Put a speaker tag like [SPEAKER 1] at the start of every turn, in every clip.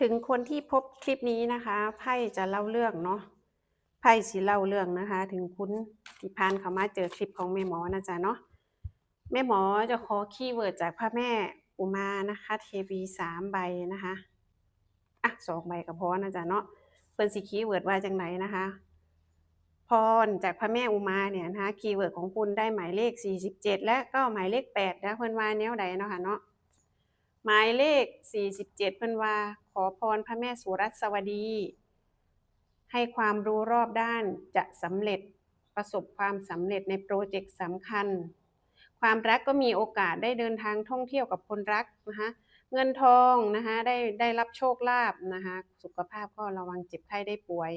[SPEAKER 1] ถึงคนที่พบคลิปนี้นะคะไพ่จะเล่าเรื่องเนาะไพ่สิเล่าเรื่องนะคะ ถึงคุณที่พานเขามาเจอคลิปของแม่หมอนะจ๊ะเนาะแม่หมอจะขอคีย์เวิร์ดจากพระแม่อุมานะคะ เทวีสามใบนะคะอะสองใบก็พอนะจ๊ะเนาะเพิ่นสิคีย์เวิร์ดว่าจังไหนนะคะ พรจากพระแม่อุมาเนี่ยนะคะคีย์เวิร์ดของคุณได้หมายเลข 47 และก็หมายเลข8นะเพิ่นว่าแนวใดเนาะค่ะเนาะ หมายเลข 47 เพิ่นว่า ขอพรพระแม่สุรัสวดี ให้ความรู้รอบด้านจะสำเร็จประสบความสำเร็จในโปรเจกต์สำคัญ ความรักก็มีโอกาสได้เดินทางท่องเที่ยวกับคนรักนะคะเงินทองนะคะได้ได้รับโชคลาภนะคะสุขภาพก็ระวังเจ็บไข้ได้ป่วย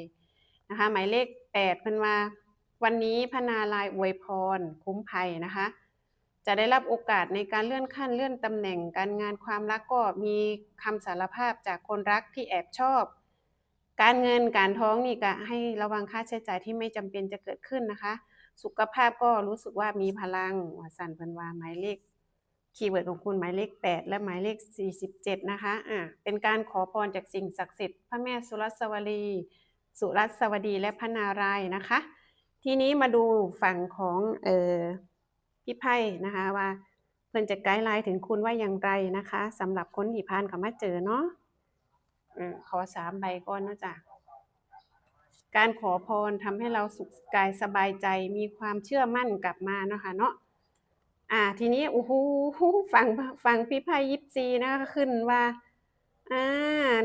[SPEAKER 1] นะคะหมายเลข 8 เพิ่นว่า วันนี้พนารายอวยพร คุ้มภัยนะคะ จะได้รับโอกาสในการเลื่อนขั้นเลื่อนตำแหน่งการงานความรักก็มีคำสารภาพจากคนรักที่แอบชอบ การเงินการท้องนี่ก็ให้ระวังค่าใช้จ่ายที่ไม่จำเป็นจะเกิดขึ้นนะคะ สุขภาพก็รู้สึกว่ามีพลังวสันเพินวาหมายเลขคีย์เวิร์ดของคุณหมายเลข 8 และหมายเลข 47 นะคะอ่าเป็นการขอพรจากสิ่งศักดิ์สิทธิ์พระแม่สุรัสวรี สุรัสวดีและพระนารายณ์นะคะ ทีนี้มาดูฝั่งของเอ่อ พี่ไพ่นะคะว่าเพิ่อนจะไกด์ไลน์ถึงคุณว่าอย่างไรนะคะสำหรับคนที่ผ่านเข้ามาเจอเนาะอขอสามใบก่อนนะจ๊ะการขอพรทำให้เราสุขกายสบายใจมีความเชื่อมั่นกลับมาเนาะค่ะเนาะอ่าทีนี้โอ้โหฟังฟังพี่ไพ่ยิปซีนะคะขึ้นว่าอ่า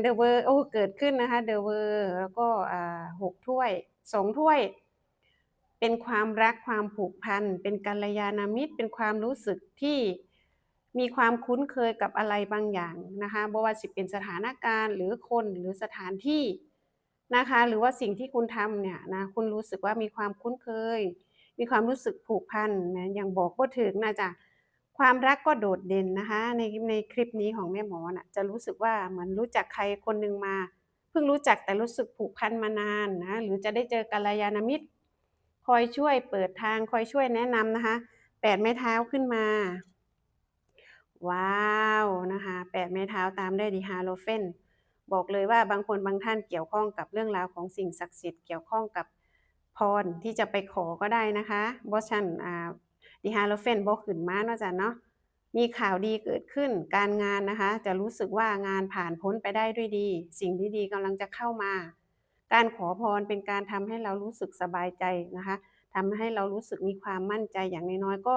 [SPEAKER 1] เดอะเวอร์โอ้เกิดขึ้นนะคะเดอะเวอร์แล้วก็อ่าหกถ้วยสองถ้วย เป็นความรักความผูกพัน เป็นกัลยาณมิตร เป็นความรู้สึกที่มีความคุ้นเคยกับอะไรบางอย่างนะคะบ่ว่าสิเป็นสถานการณ์หรือคนหรือสถานที่นะคะ หรือว่าสิ่งที่คุณทำเนี่ยนะคุณรู้สึกว่ามีความคุ้นเคย มีความรู้สึกผูกพันนะอย่างบอกบ่ถึงนะจ๊ะความรักก็โดดเด่นนะคะ ในในคลิปนี้ของแม่หมอน่ะจะรู้สึกว่าเหมือนรู้จักใครคนหนึ่งมา เพิ่งรู้จักแต่รู้สึกผูกพันมานานนะหรือจะได้เจอกัลยาณมิตร คอยช่วยเปิดทางคอยช่วยแนะนำนะคะแปดไม้เท้าขึ้นมา ว้าวนะคะแปดไม้เท้าตามด้วยดีฮาโลเฟนบอกเลยว่าบางคนบางท่านเกี่ยวข้องกับเรื่องราวของสิ่งศักดิ์สิทธิ์เกี่ยวข้องกับพรที่จะไปขอก็ได้นะคะบอชันอ่าดิฮาโลเฟนบอกขึ้นมาเนาะจ๊ะเนาะมีข่าวดีเกิดขึ้นการงานนะคะ จะรู้สึกว่างานผ่านพ้นไปได้ด้วยดี สิ่งดีๆกำลังจะเข้ามา การขอพรเป็นการทำให้เรารู้สึกสบายใจนะคะทำให้เรารู้สึกมีความมั่นใจอย่างน้อยๆก็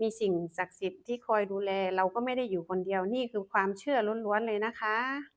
[SPEAKER 1] มีสิ่งศักดิ์สิทธิ์ที่คอยดูแล เราก็ไม่ได้อยู่คนเดียวนี่คือความเชื่อล้วนๆเลยนะคะ